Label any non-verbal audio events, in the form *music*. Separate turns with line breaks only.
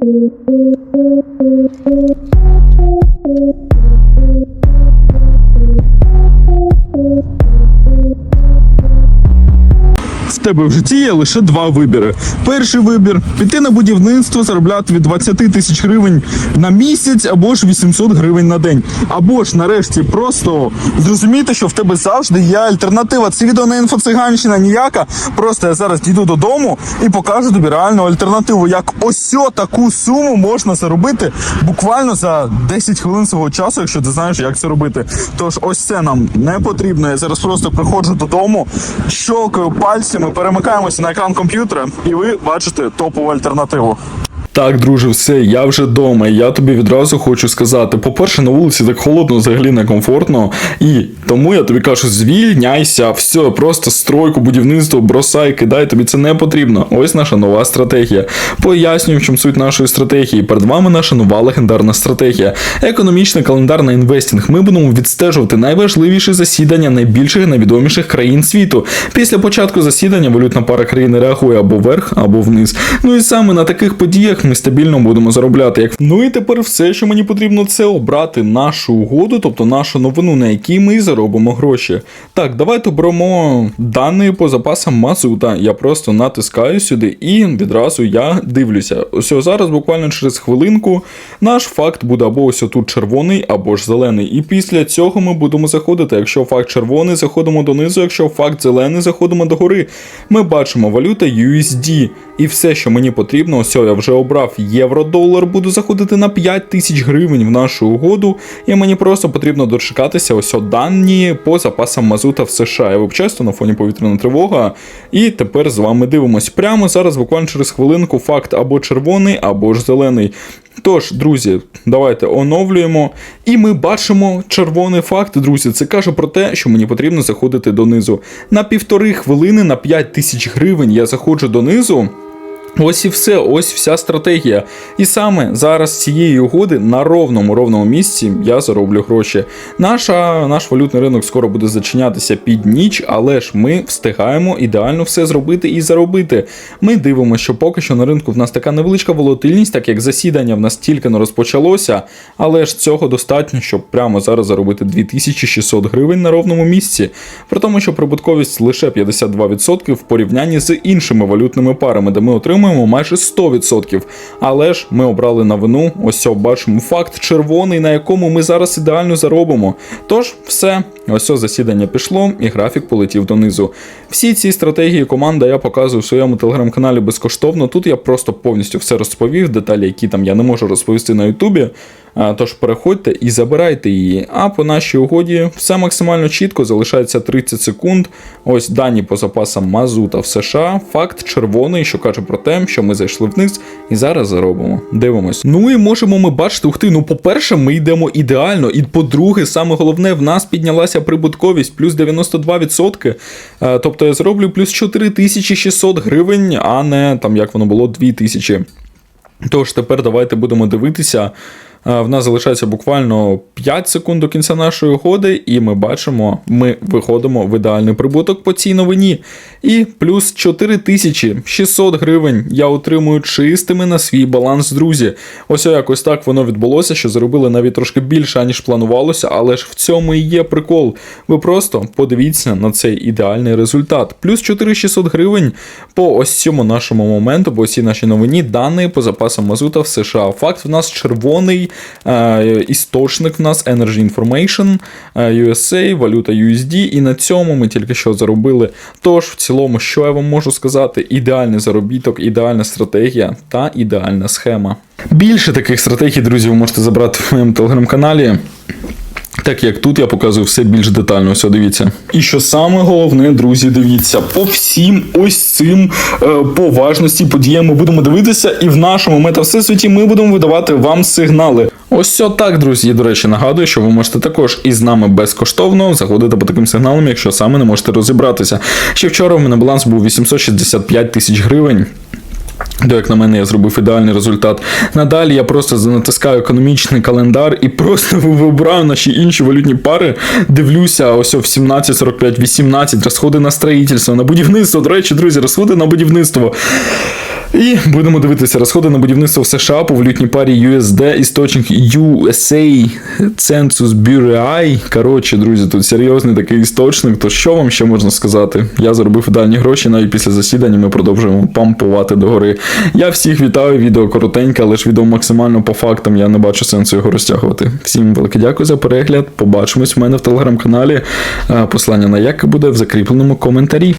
В тебе в житті є лише два вибіри. Перший вибір піти на будівництво, заробляти від 20 тисяч гривень на місяць або ж 800 гривень на день. Або ж нарешті просто зрозуміти, що в тебе завжди є альтернатива. Це відео не інфоциганщина ніяка. Просто я зараз дійду додому і покажу тобі реальну альтернативу, як ось таку суму можна заробити буквально за 10 хвилин свого часу, якщо ти знаєш, як це робити. Тож ось це нам не потрібно. Я зараз просто приходжу додому, щелкаю пальцями, перемикаємося на екран комп'ютера, і ви бачите топову альтернативу. Так, друже, все, я вже вдома. Я тобі відразу хочу сказати: по-перше, на вулиці так холодно, взагалі некомфортно. І тому я тобі кажу: звільняйся, все, просто стройку, будівництво, бросай, кидай, тобі це не потрібно. Ось наша нова стратегія. Пояснюю, в чому суть нашої стратегії. Перед вами наша нова легендарна стратегія. Економічний календар на інвестінг. Ми будемо відстежувати найважливіші засідання найбільших найвідоміших країн світу. Після початку засідання валютна пара країни реагує або вверх, або вниз. Ну і саме на таких подіях ми стабільно будемо заробляти. Як ну і тепер все, що мені потрібно, це обрати нашу угоду, тобто нашу новину, на якій ми заробимо гроші. Так, давайте оберемо дані по запасам мазута. Я просто натискаю сюди і відразу я дивлюся. Ось зараз, буквально через хвилинку, наш факт буде або ось тут червоний, або ж зелений. І після цього ми будемо заходити. Якщо факт червоний, заходимо донизу, якщо факт зелений, заходимо догори. Ми бачимо валюта USD. І все, що мені потрібно, ось я вже обрав євро-долар, буду заходити на 5 тисяч гривень в нашу угоду, і мені просто потрібно дочекатися ось дані по запасам мазута в США. Я вибачаюсь, на фоні повітряна тривога. І тепер з вами дивимось. Прямо зараз, буквально через хвилинку, факт або червоний, або ж зелений. Тож, друзі, давайте оновлюємо. І ми бачимо червоний факт, друзі. Це каже про те, що мені потрібно заходити донизу. На півтори хвилини на 5 тисяч гривень я заходжу донизу. Ось і все, ось вся стратегія. І саме зараз з цієї угоди на ровному ровному місці я зароблю гроші. Наша, наш валютний ринок скоро буде зачинятися під ніч, але ж ми встигаємо ідеально все зробити і заробити. Ми дивимося, що поки що на ринку в нас така невеличка волатильність, так як засідання в нас тільки не розпочалося, але ж цього достатньо, щоб прямо зараз заробити 2600 гривень на ровному місці. При тому, що прибутковість лише 52% в порівнянні з іншими валютними парами, де ми отримуємо майже 100%. Але ж ми обрали новину, ось цього бачимо факт червоний, на якому ми зараз ідеально заробимо. Тож, все, ось засідання пішло, і графік полетів донизу. Всі ці стратегії команда я показую в своєму телеграм-каналі безкоштовно. Тут я просто повністю все розповів, деталі, які там я не можу розповісти на Ютубі. Тож переходьте і забирайте її. А по нашій угоді все максимально чітко, залишається 30 секунд. Ось дані по запасам мазута в США. Факт червоний, що каже про те, що ми зайшли вниз і зараз заробимо. Дивимось. Ну і можемо ми бачити, ух ти, ну по-перше, ми йдемо ідеально. І по-друге, саме головне, в нас піднялася прибутковість плюс 92%. Е, Тобто я зроблю плюс 4600 гривень, а не там як воно було 2000. Тож тепер давайте будемо дивитися. В нас залишається буквально 5 секунд до кінця нашої угоди, і ми бачимо, ми виходимо в ідеальний прибуток по цій новині. І плюс 4600 гривень я отримую чистими на свій баланс, друзі. Ось якось так воно відбулося, що заробили навіть трошки більше, аніж планувалося, але ж в цьому і є прикол. Ви просто подивіться на цей ідеальний результат. Плюс 4600 гривень по ось цьому нашому моменту, по цій нашій новині, дані по запасам мазута в США. Факт в нас червоний е, істочник в нас Energy Information, е, USA, валюта USD, і на цьому ми тільки що заробили. Тож, в цілому, що я вам можу сказати? Ідеальний заробіток, ідеальна стратегія та ідеальна схема. Більше таких стратегій, друзі, ви можете забрати в моєму телеграм-каналі. Так як тут я показую все більш детально, все дивіться. І що саме головне, друзі, дивіться, по всім ось цим е, поважності подіям ми будемо дивитися, і в нашому метавсесвіті ми будемо видавати вам сигнали. Ось так, друзі. До речі, нагадую, що ви можете також із нами безкоштовно заходити по таким сигналам, якщо саме не можете розібратися. Ще вчора в мене баланс був 865 тисяч гривень. То, як на мене, я зробив ідеальний результат. Надалі я просто натискаю економічний календар і просто *laughs* вибираю наші інші валютні пари. Дивлюся, ось в 17.45, 18, розходи на строїтельство, на будівництво. До речі, друзі, розходи на будівництво. І будемо дивитися розходи на будівництво в США по валютній парі USD, істочник USA Census Bureau. Коротше, друзі, тут серйозний такий істочник. То що вам ще можна сказати? Я заробив ідеальні гроші, навіть після засідання ми продовжуємо пампувати догори. Я всіх вітаю, відео коротеньке, але ж відео максимально по фактам. Я не бачу сенсу його розтягувати. Всім велике дякую за перегляд. Побачимось в мене в телеграм-каналі. Е, Послання на як буде в закріпленому коментарі.